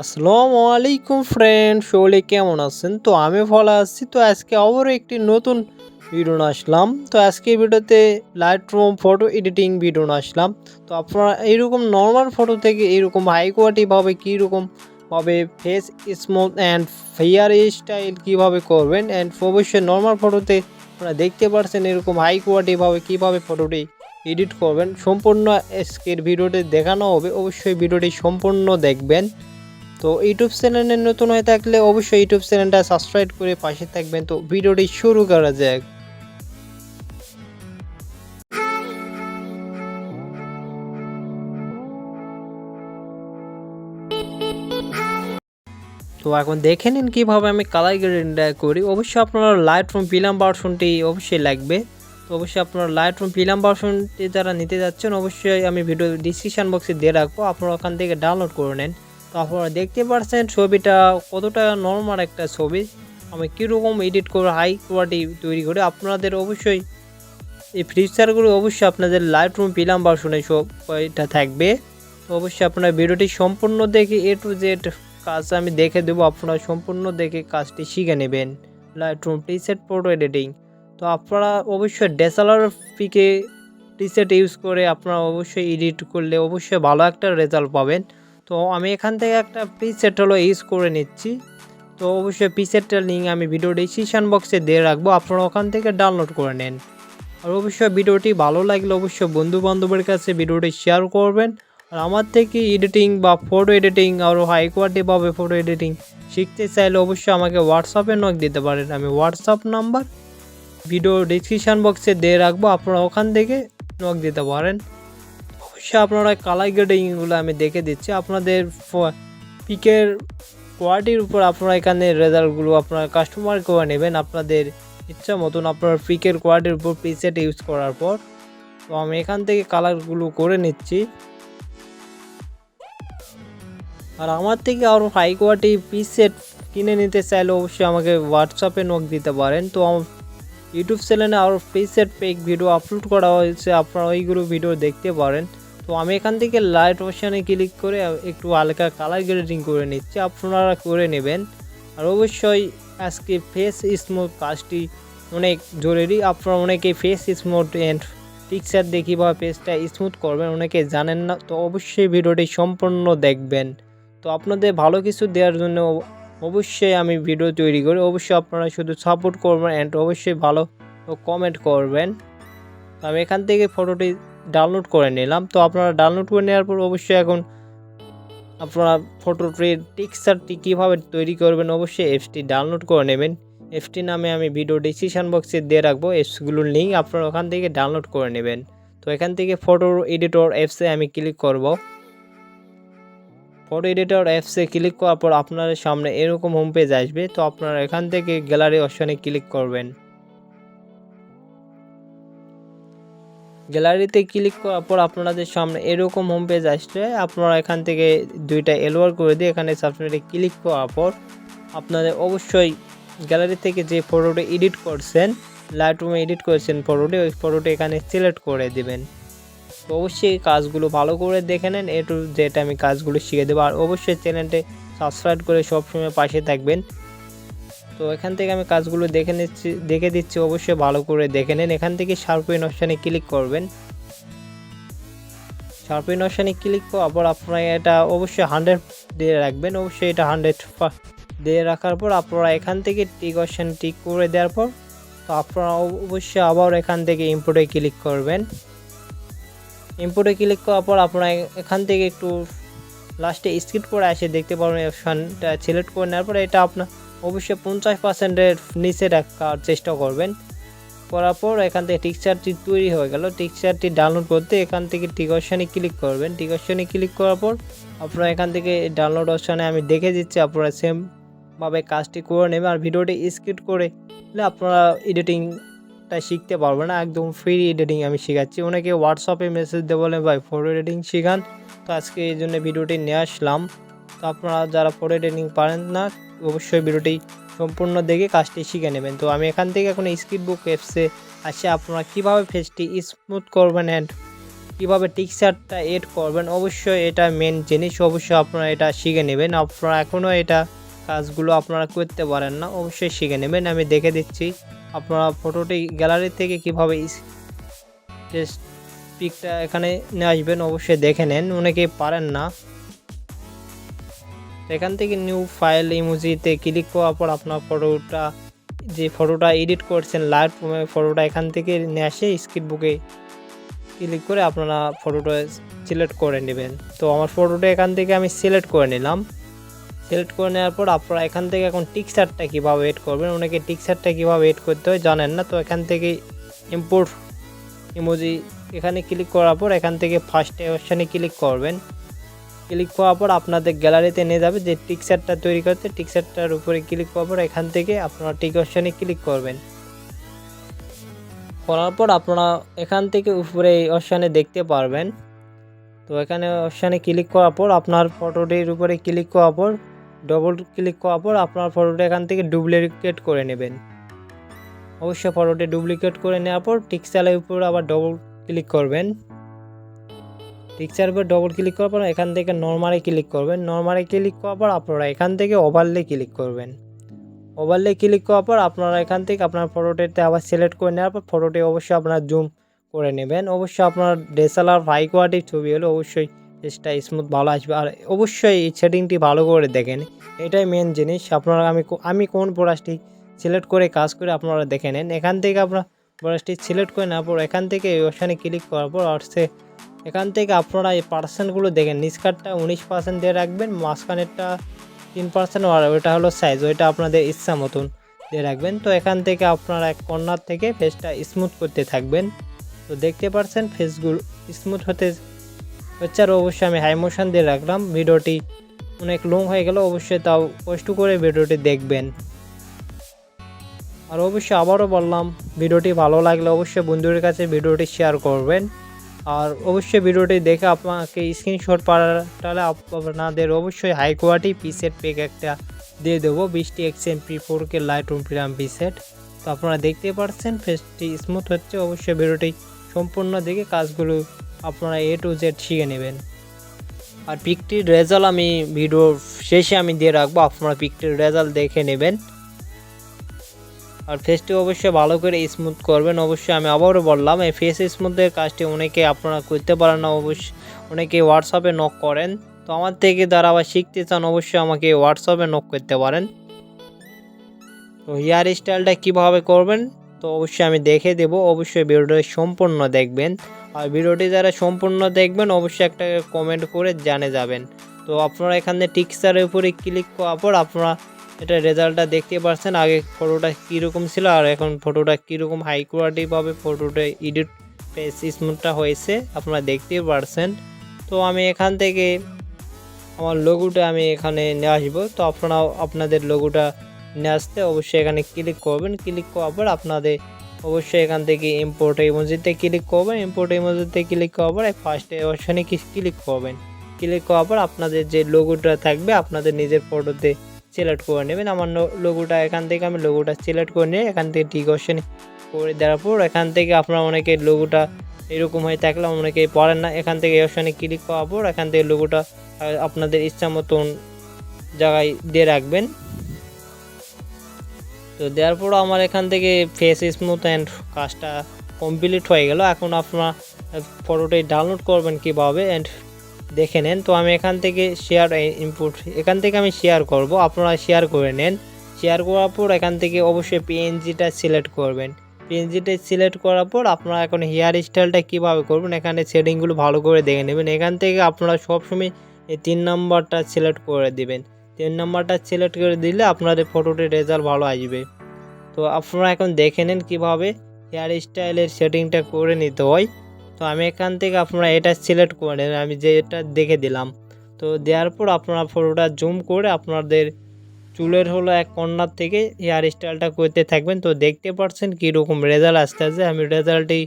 আসসালামু আলাইকুম ফ্রেন্ড সকলে কেমন আছেন? তো আমি ভালো আছি। তো আজকে আবারও একটি নতুন ভিডিও আসলাম। তো আজকে ভিডিওতে Lightroom photo editing video আসলাম। তো আপনারা এইরকম নর্মাল ফটো থেকে এইরকম হাই কোয়ালিটিভাবে কীরকম ভাবে face smooth and fair style কীভাবে করবেন অ্যান্ড অবশ্যই নর্মাল ফটোতে আপনারা দেখতে পাচ্ছেন এরকম হাই কোয়ালিটিভাবে কীভাবে ফটোটি এডিট করবেন। সম্পূর্ণ আজকের ভিডিওটি দেখানো হবে। অবশ্যই ভিডিওটি সম্পূর্ণ দেখবেন। তো ইউটিউব চ্যানেলে নতুন হয়ে থাকলে অবশ্যই ইউটিউব চ্যানেলটা সাবস্ক্রাইব করে পাশে থাকবেন। তো ভিডিওটি শুরু করা যাক। তো এখন দেখে নিন কীভাবে আমি কালার গ্রেডিংটা করি। অবশ্যই আপনারা লাইট রুম পিলাম ভার্সনটি অবশ্যই লাগবে। তো অবশ্যই আপনারা লাইট রুম পিলাম ভার্সনটি যারা নিতে যাচ্ছেন, অবশ্যই আমি ভিডিও ডিসক্রিপশান বক্সে দিয়ে রাখব। আপনারা ওখান থেকে ডাউনলোড করে নেন। তো আপনারা দেখতে পাচ্ছেন ছবিটা কতটা নর্মাল একটা ছবি। আমি কীরকম এডিট করে হাই কোয়ালিটি তৈরি করে আপনাদের অবশ্যই এই ফিচারগুলো অবশ্যই আপনাদের লাইট রুম ফিলাম ভার্সনে সব এটা থাকবে। তো অবশ্যই আপনারা ভিডিওটি সম্পূর্ণ দেখে এ টু জেড কাজ আমি দেখে দেবো, আপনারা সম্পূর্ণ দেখে কাজটি শিখে নেবেন। Lightroom preset photo editing তো আপনারা অবশ্যই ডেসালার পিকে প্রিসেট ইউজ করে আপনারা অবশ্যই এডিট করলে অবশ্যই ভালো একটা রেজাল্ট পাবেন। তো আমি এখান থেকে একটা প্রিসেট হলো ইউজ করে নিচ্ছি। তো অবশ্যই প্রিসেটটার লিঙ্ক আমি ভিডিও ডিসক্রিপশান বক্সে দিয়ে রাখব, আপনারা ওখান থেকে ডাউনলোড করে নেন। আর অবশ্যই ভিডিওটি ভালো লাগলে অবশ্যই বন্ধু বান্ধবের কাছে ভিডিওটি শেয়ার করবেন। আর আমার থেকে এডিটিং বা ফটো এডিটিং আরও হাই কোয়ালিটিভাবে ফটো এডিটিং শিখতে চাইলে অবশ্যই আমাকে হোয়াটসঅ্যাপে নক দিতে পারেন। আমি হোয়াটসঅ্যাপ নাম্বার ভিডিও ডিসক্রিপশান বক্সে দিয়ে রাখব, আপনারা ওখান থেকে নক দিতে পারেন। অবশ্যই আপনারা কালার গ্রেডিংগুলো আমি দেখে দিচ্ছি। আপনাদের পিকের কোয়ালিটির উপর আপনারা এখানে রেজাল্টগুলো আপনারা কাস্টমার করে নেবেন আপনাদের ইচ্ছা মতন আপনার পিকের কোয়ালিটির উপর প্রিসেট ইউজ করার পর। তো আমি এখান থেকে কালারগুলো করে নিচ্ছি। আর আমার থেকে আরও হাই কোয়ালিটি প্রিসেট কিনে নিতে চাইলে অবশ্যই আমাকে হোয়াটসঅ্যাপে নক দিতে পারেন। তো আমার ইউটিউব চ্যানেলে আরও প্রিসেট পেক ভিডিও আপলোড করা হয়েছে, আপনারা ওইগুলো ভিডিও দেখতে পারেন। তো আমি এখান থেকে লাইট অপশানে ক্লিক করে একটু হালকা কালার গ্রেডিং করে নিচ্ছি, আপনারা করে নেবেন। আর অবশ্যই আজকে ফেস স্মুথ কাজটি অনেক জরুরি। আপনারা অনেকে ফেস স্মুথ অ্যান্ড পিকচার দেখি বা ফেসটা স্মুথ করবেন, অনেকে জানেন না। তো অবশ্যই ভিডিওটি সম্পূর্ণ দেখবেন। তো আপনাদের ভালো কিছু দেওয়ার জন্য অবশ্যই আমি ভিডিও তৈরি করি। অবশ্যই আপনারা শুধু সাপোর্ট করবেন অ্যান্ড অবশ্যই ভালো কমেন্ট করবেন। তো আমি এখান থেকে ফটোটি ডাউনলোড করে নিলাম। তো আপনারা ডাউনলোড করে নেওয়ার পর অবশ্যই এখন আপনারা ফটোটির টিক্সারটি কীভাবে তৈরি করবেন অবশ্যই এফটি ডাউনলোড করে নেবেন। এফটি নামে আমি ভিডিও ডিসক্রিপশান বক্সে দিয়ে রাখব। এপসগুলোর লিঙ্ক আপনারা ওখান থেকে ডাউনলোড করে নেবেন। তো এখান থেকে ফটো এডিটর অ্যাপসে আমি ক্লিক করব। ফটো এডিটর অ্যাপসে ক্লিক করার পর আপনার সামনে এরকম হোম পেজ আসবে। তো আপনারা এখান থেকে গ্যালারি অপশনে ক্লিক করবেন। গ্যালারিতে ক্লিক করার পর আপনাদের সামনে এরকম হোম পেজ আসছে। আপনারা এখান থেকে দুইটা এলোয়ার করে দিয়ে এখানে সাবস্ক্রাইবে ক্লিক করার পর আপনাদের অবশ্যই গ্যালারি থেকে যে ফটোটা এডিট করছেন লাইট রুমে এডিট করেছেন ফটোটি ওই ফটোটি এখানে সিলেক্ট করে দেবেন। অবশ্যই কাজগুলো ভালো করে দেখে নেন এ টু যেটা আমি কাজগুলো শিখে দেবো। আর অবশ্যই চ্যানেলটি সাবস্ক্রাইব করে সবসময় পাশে থাকবেন। তো এখান থেকে আমি কাজগুলো দেখে নিচ্ছি, দেখে দিচ্ছি, অবশ্যই ভালো করে দেখে নেন। এখান থেকে শার্পেন অপশানে ক্লিক করবেন। শার্পেন অপশানে ক্লিক করার পর আপনারা এটা অবশ্যই হান্ড্রেড দিয়ে রাখবেন। অবশ্যই এটা হান্ড্রেড দিয়ে রাখার পর আপনারা এখান থেকে টিক অপশান টিক করে দেওয়ার পর তো আপনারা অবশ্যই আবার এখান থেকে ইম্পোর্টে ক্লিক করবেন। ইম্পোর্টে ক্লিক করার পর আপনারা এখান থেকে একটু লাস্টে স্কিপ করে আসে, দেখতে পারবেন অপশানটা সিলেক্ট করে নেওয়ার পরে এটা আপনার অবশ্যই পঞ্চাশ পার্সেন্টের নিচে রাখার চেষ্টা করবেন। করার পর এখান থেকে টিকচারটি তৈরি হয়ে গেল। টিকচারটি ডাউনলোড করতে এখান থেকে টিক অপশানে ক্লিক করবেন। টিক অপশানে ক্লিক করার পর আপনারা এখান থেকে ডাউনলোড অপশানে আমি দেখে দিচ্ছি, আপনারা সেমভাবে কাজটি করে নেবেন। আর ভিডিওটি স্কিপ করে আপনারা এডিটিংটা শিখতে পারবেন না। একদম ফ্রি এডিটিং আমি শেখাচ্ছি। ওনাকে হোয়াটসঅ্যাপে মেসেজ দিয়ে বলেন, ভাই ফটো এডিটিং শেখান। তো আজকে এই জন্য ভিডিওটি নিয়ে আসলাম। তো আপনারা যারা ফটো এডিটিং পারেন না অবশ্যই ভিডিওটি সম্পূর্ণ দেখে কাজটি শিখে নেবেন। তো আমি এখান থেকে এখন স্কিপ বুক অ্যাপসে আসে। আপনারা কীভাবে ফেসটি স্মুথ করবেন অ্যান্ড কীভাবে টিক্সারটা এড করবেন, অবশ্যই এটা মেন জিনিস। অবশ্যই আপনারা এটা শিখে নেবেন। আপনারা এখনও এটা কাজগুলো আপনারা করতে পারেন না, অবশ্যই শিখে নেবেন। আমি দেখে দিচ্ছি আপনারা ফটোটি গ্যালারি থেকে কীভাবে পিকটা এখানে নিয়ে আসবেন, অবশ্যই দেখে নেন। অনেকেই পারেন না। এখান থেকে নিউ ফাইল ইমোজিতে ক্লিক করার পর আপনার ফটোটা যে ফটোটা এডিট করছেন লাইট ফটোটা এখান থেকে নিয়ে আসে স্ক্রিপ্ট বুকে ক্লিক করে আপনারা ফটোটা সিলেক্ট করে নেবেন। তো আমার ফটোটা এখান থেকে আমি সিলেক্ট করে নিলাম। সিলেক্ট করে নেওয়ার পর আপনারা এখান থেকে এখন টিক্সারটা কীভাবে এড করবেন, অনেকে টিক্সারটা কীভাবে এড করতে হয় জানেন না, তো এখান থেকে ইম্পোর্ট ইমোজি এখানে ক্লিক করার পর এখান থেকে ফার্স্ট অপশানে ক্লিক করবেন। ক্লিক করার পর আপনাদের গ্যালারিতে নিয়ে যাবে যে টিকচারটা তৈরি করতে টিকচারটার উপরে ক্লিক করার পর এখান থেকে আপনারা টিক অপশানে ক্লিক করবেন। করার পর আপনারা এখান থেকে উপরে এই অপশানে দেখতে পারবেন। তো এখানে অপশানে ক্লিক করার পর আপনার ফটোটির উপরে ক্লিক করার পর ডবল ক্লিক করার পর আপনার ফটোটা এখান থেকে ডুপ্লিকেট করে নেবেন। অবশ্যই ফটোটি ডুপ্লিকেট করে নেওয়ার পর টিক্সারের উপর আবার ডবল ক্লিক করবেন। পিকচার উপর ডবল ক্লিক করার পর এখান থেকে নর্মালে ক্লিক করবেন। নর্মালে ক্লিক করার পর আপনারা এখান থেকে ওভারলে ক্লিক করবেন। ওভারলে ক্লিক করার পর আপনারা এখান থেকে আপনার ফটোটিতে আবার সিলেক্ট করে নেওয়ার পর ফটোটি অবশ্যই আপনারা জুম করে নেবেন। অবশ্যই আপনার ডিএসএলআর হাই কোয়ালিটির ছবি হলে অবশ্যই ফেসটা স্মুথ ভালো আসবে। আর অবশ্যই এই সেটিংটি ভালো করে দেখেন। এটাই মেন জিনিস। আপনারা আমি আমি কোন ব্রাশটি সিলেক্ট করে কাজ করে আপনারা দেখে নেন। এখান থেকে আপনার ব্রাশটি সিলেক্ট করে নেওয়ার পর এখান থেকে এই অপশানে ক্লিক করার পর আসছে এখান থেকে আপনারা এই পার্সেন্টগুলো দেখেন নিচকারটা উনিশ পার্সেন্ট দিয়ে রাখবেন, মাঝখানেরটা তিন পার্সেন্ট আর ওইটা হলো সাইজ ওইটা আপনাদের ইচ্ছা মতন দিয়ে রাখবেন। তো এখান থেকে আপনারা এক কর্নার থেকে ফেসটা স্মুথ করতে থাকবেন। তো দেখতে পাচ্ছেন ফেসগুলো স্মুথ হতে হচ্ছে আর অবশ্যই আমি হাই মোশন দিয়ে রাখলাম। ভিডিওটি অনেক লং হয়ে গেল, অবশ্যই তাও কষ্ট করে ভিডিওটি দেখবেন। আর অবশ্যই আবারও বললাম, ভিডিওটি ভালো লাগলে অবশ্যই বন্ধুদের কাছে ভিডিওটি শেয়ার করবেন। আর অবশ্যই ভিডিওটি দেখে আপনাকে স্ক্রিনশট পাঠালে আপ- আপনাদের অবশ্যই হাই কোয়ালিটি পিসেট পেক একটা দিয়ে দেবো। বিশটি X M P four K Lightroom premium preset তো আপনারা দেখতে পাচ্ছেন ফেসটি স্মুথ হচ্ছে। অবশ্যই ভিডিওটি সম্পূর্ণ দেখে কাজগুলো আপনারা এ টু জেড শিখে নেবেন। আর পিকটির রেজাল্ট আমি ভিডিওর শেষে আমি দিয়ে রাখব। আপনারা পিকটির রেজাল্ট দেখে নেবেন। আর ফেসটি অবশ্যই ভালো করে স্মুথ করবেন। অবশ্যই আমি আবারও বললাম, এই ফেস স্মুথের কাজটি অনেকে আপনারা করতে পারেন না, অবশ্যই অনেকে হোয়াটসঅ্যাপে নক করেন। তো আমার থেকে যারা আবার শিখতে চান, অবশ্যই আমাকে হোয়াটসঅ্যাপে নক করতে পারেন। তো হেয়ার স্টাইলটা কীভাবে করবেন, তো অবশ্যই আমি দেখে দেব। অবশ্যই ভিডিওটি সম্পূর্ণ দেখবেন। আর ভিডিওটি যারা সম্পূর্ণ দেখবেন, অবশ্যই একটা কমেন্ট করে জানে যাবেন। তো আপনারা এখানে টিক্সারের উপরে ক্লিক করার পর আপনারা এটা রেজাল্টটা দেখতে পাচ্ছেন আগে ফটোটা কীরকম ছিল আর এখন ফটোটা কীরকম হাই কোয়ালিটিভাবে ফটোটা এডিট স্মুথটা হয়েছে, আপনারা দেখতেই পারছেন। তো আমি এখান থেকে আমার লোগোটা আমি এখানে নিয়ে আসব। তো আপনারাও আপনাদের লোগোটা নিয়ে আসতে অবশ্যই এখানে ক্লিক করবেন। ক্লিক করার পর আপনাদের অবশ্যই এখান থেকে ইম্পোর্ট ইমোজিতে ক্লিক করবেন। ইম্পোর্ট ইমোজিতে ক্লিক করার পর ফার্স্টে অপশানে ক্লিক করবেন। ক্লিক করার পর আপনাদের যে লোগোটা থাকবে, আপনাদের নিজের ফটোতে সিলেক্ট করে নেবেন। আমার লোগোটা এখান থেকে আমি লোগোটা সিলেক্ট করে নিয়ে এখান থেকে ঠিক অপশানে করে দেওয়ার পর এখান থেকে আপনারা অনেকে লোগোটা এরকম হয়ে থাকলে অনেকে পড়েন না। এখান থেকে অপশানে ক্লিক করার পর এখান থেকে লোগোটা আপনাদের ইচ্ছা মতন জায়গায় দিয়ে রাখবেন। তো দেওয়ার পর আমার এখান থেকে ফেস স্মুথ অ্যান্ড কাজটা কমপ্লিট হয়ে গেল। এখন আপনারা ফটোটি ডাউনলোড করবেন কীভাবে অ্যান্ড দেখে নেন। তো আমি এখান থেকে শেয়ার ইনপুট এখান থেকে আমি শেয়ার করব। আপনারা শেয়ার করে নেন। শেয়ার করার পর এখান থেকে অবশ্যই পিএনজিটা সিলেক্ট করবেন। পিএনজিটা সিলেক্ট করার পর আপনারা এখন হেয়ার স্টাইলটা কীভাবে করবেন, এখানে সেটিংগুলো ভালো করে দেখে নেবেন। এখান থেকে আপনারা সবসময় এই তিন নম্বরটা সিলেক্ট করে দিবেন। তিন নম্বরটা সিলেক্ট করে দিলে আপনাদের ফটোটির রেজাল্ট ভালো আসবে। তো আপনারা এখন দেখে নেন কীভাবে হেয়ার স্টাইলের সেটিংটা করে নিতে হয়। তো আমি এখান থেকে আপনারা এটা সিলেক্ট করে আমি যে এটা দেখে দিলাম। তো দেওয়ার পর আপনারা ফটোটা জুম করে আপনাদের চুলের হলো এক কর্নার থেকে হেয়ার স্টাইলটা করতে থাকবেন। তো দেখতে পাচ্ছেন কীরকম রেজাল্ট আসতে আসতে আমি রেজাল্টটি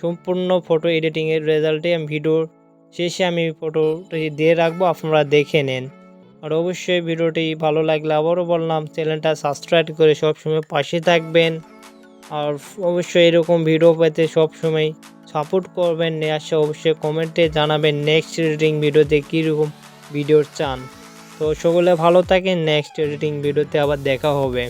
সম্পূর্ণ ফটো এডিটিংয়ের রেজাল্টে আমি ভিডিওর শেষে আমি ফটোটি দিয়ে রাখব, আপনারা দেখে নেন। আর অবশ্যই ভিডিওটি ভালো লাগলে আবারও বললাম, চ্যানেলটা সাবস্ক্রাইব করে সবসময় পাশে থাকবেন। আর অবশ্যই এরকম ভিডিও পেতে সবসময় সাপোর্ট করবেন নিয়ে আসে অবশ্যই কমেন্টে জানাবেন নেক্সট রিডিং ভিডিওতে কীরকম ভিডিও চান। তো সকলে ভালো থাকেন নেক্সট রিডিং ভিডিওতে আবার দেখা হবে।